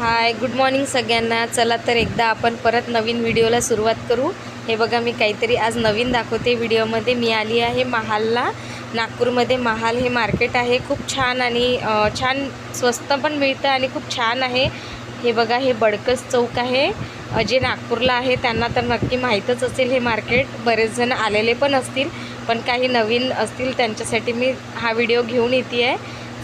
Hi good morning सगळ्यांना. चला तर एकदा आपण परत नवीन व्हिडिओला सुरुवात करू. हे बघा मी काहीतरी आज नवीन दाखवते व्हिडिओमध्ये. मी आली आहे महालला. नागपूरमध्ये महाल हे मार्केट आहे. खूप छान आणि छान स्वस्त पण मिळतं आणि खूप छान आहे. हे बघा हे बडकस चौक आहे. जे नागपूरला आहे त्यांना तर नक्की माहीतच असेल हे मार्केट बरेच जण आलेले पण असतील. पण काही नवीन असतील त्यांच्यासाठी मी हा व्हिडिओ घेऊन येते आहे.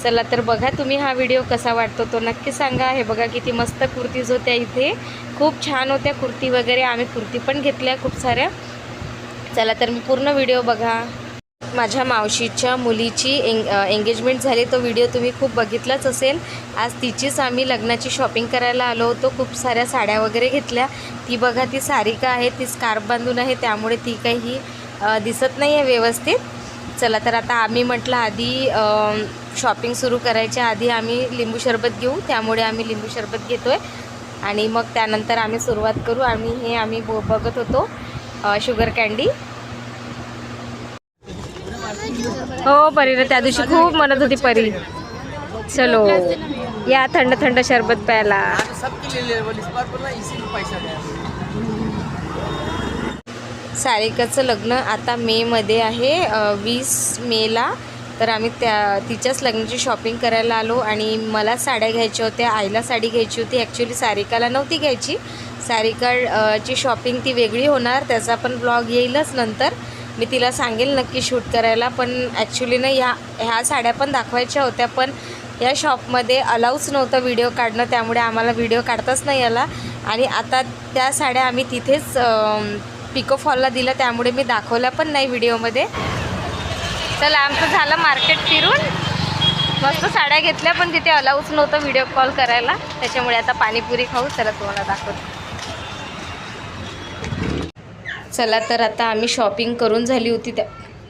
चला तर बघा तुम्ही हा व्हिडिओ कसा वाटतो तो नक्की सांगा. हे बघा किती मस्त कुर्तीज होत्या इथे. खूप छान होत्या कुर्ती वगैरे. आम्ही कुर्ती पण घेतल्या खूप साऱ्या. चला तर मी पूर्ण व्हिडिओ बघा. माझ्या मावशीच्या मुलीची एंग एंगेजमेंट झाली. तो व्हिडिओ तुम्ही खूप बघितलाच असेल. आज तिचीच आम्ही लग्नाची शॉपिंग करायला आलो होतो. खूप साऱ्या साड्या वगैरे घेतल्या. ती बघा ती सारिका आहे? ती स्कार्फ बांधून आहे. त्यामुळे ती काही दिसत नाही आहे व्यवस्थित. चला तर आता आम्ही म्हटलं आधी शॉपिंग सुरू करायच्या आधी आम्ही लिंबू सरबत घेऊ. त्यामुळे आम्ही लिंबू सरबत घेतो आहे आणि मग त्यानंतर आम्ही सुरुवात करू. आम्ही हे आम्ही बघत होतो शुगर कँडी हो परीला त्या दिवशी खूप म्हणत होती परी. चलो या थंड थंड शरबत प्यायला. सारिकाचं लग्न आता मेमध्ये आहे वीस मेला तर आम्ही त्या तिच्याच लग्नाची शॉपिंग करायला आलो आणि मला साड्या घ्यायच्या होत्या आईला साडी घ्यायची होती. ॲक्च्युली सारिकाला नव्हती घ्यायची. सारिकाची ची शॉपिंग ती वेगळी होणार त्याचा पण ब्लॉग येईलच नंतर. मी तिला सांगेल नक्की शूट करायला पण ॲक्च्युली ना ह्या ह्या साड्या पण दाखवायच्या होत्या पण या शॉपमध्ये अलाऊच नव्हतं व्हिडिओ काढणं त्यामुळे आम्हाला व्हिडिओ काढताच नाही आला. आणि आता त्या साड्या आम्ही तिथेच पिको फॉलला दिल्या त्यामुळे मी दाखवल्या पण नाही व्हिडिओमध्ये चला आमचं झालं मार्केट फिरून. मस्त साड्या घेतल्या पण तिथे अलाऊच नव्हतं व्हिडिओ कॉल करायला. त्याच्यामुळे आता पाणीपुरी खाऊ चला तुम्हाला दाखवते. चला तर आता आम्ही शॉपिंग करून झाली होती त्या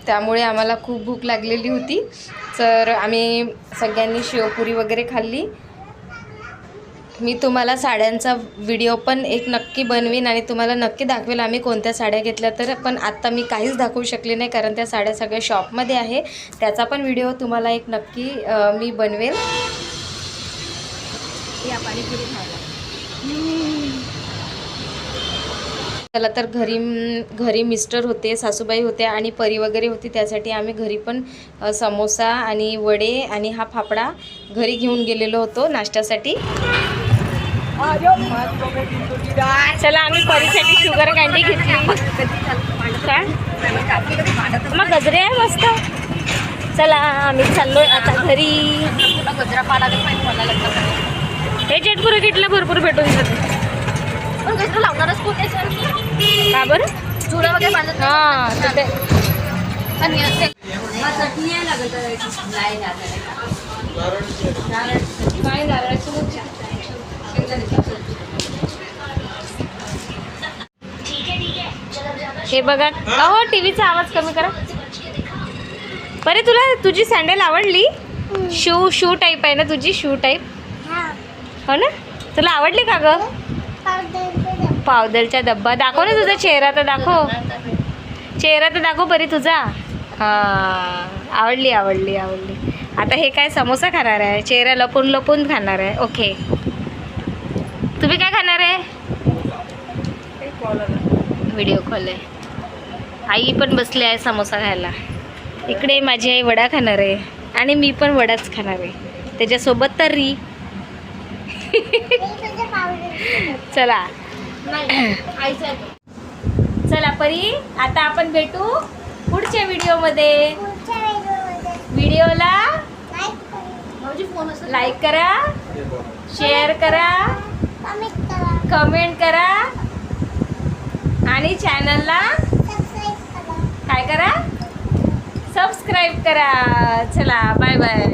त्यामुळे आम्हाला खूप भूक लागलेली होती. तर आम्ही सगळ्यांनी शेवपुरी वगैरे खाल्ली. मी तुम्हाला साड्यांचा व्हिडिओ पण एक नक्की बनवीन आणि तुम्हाला नक्की दाखवेल आम्ही कोणत्या साड्या घेतल्या तर पण आत्ता मी काहीच दाखवू शकले नाही कारण त्या साड्या सगळ्या शॉपमध्ये आहे. त्याचा पण व्हिडिओ तुम्हाला एक नक्की मी बनवेल. या पाणीपुरी चला तर घरी घरी मिस्टर होते सासूबाई होत्या आणि परी वगैरे होती त्यासाठी आम्ही घरी पण समोसा आणि वडे आणि हा फाफडा घरी घेऊन गेलेलो होतो नाश्त्यासाठी. चला आम्ही परीसाठी शुगर कँडी घेतली. काय? मग गजरे आहे मस्त. चला आम्ही चाललोय आता घरी. हे चेटपुरे किटलं भरपूर भेटून जाते पण गजरा लावणारच का बरं वगैरे बांधत हां लागत नाही काय नारळाची हे बघा. अहो टीव्हीचा आवाज कमी करा. बरे तुला तुझी सँडल आवडली? शू शू टाईप आहे ना तुझी शू टाईप हो. ना? तुला आवडली का ग? पावदलचा डब्बा. दाखव ना तुझा चेहरा तर दाखव. चेहरा तर दाखव बरी तुझा. हां. आवडली आवडली आवडली. आता हे काय समोसा खाणार आहे? चेहरा लपून लपून खाणार आहे. ओके तुम्ही काय खाणार आहे? व्हिडिओ कॉल आहे. आई पण बसली आहे समोसा खायला. इकडे माझी आई वडा खाणार आहे आणि मी पण वडाच खाणार आहे. त्याच्यासोबत तर्री चला. चला परी आता आपण भेटू पुढच्या व्हिडिओमध्ये. व्हिडिओला लाईक करा शेअर करा कमेंट करा आणि चॅनलला काय करा? सबस्क्राईब करा. चला बाय बाय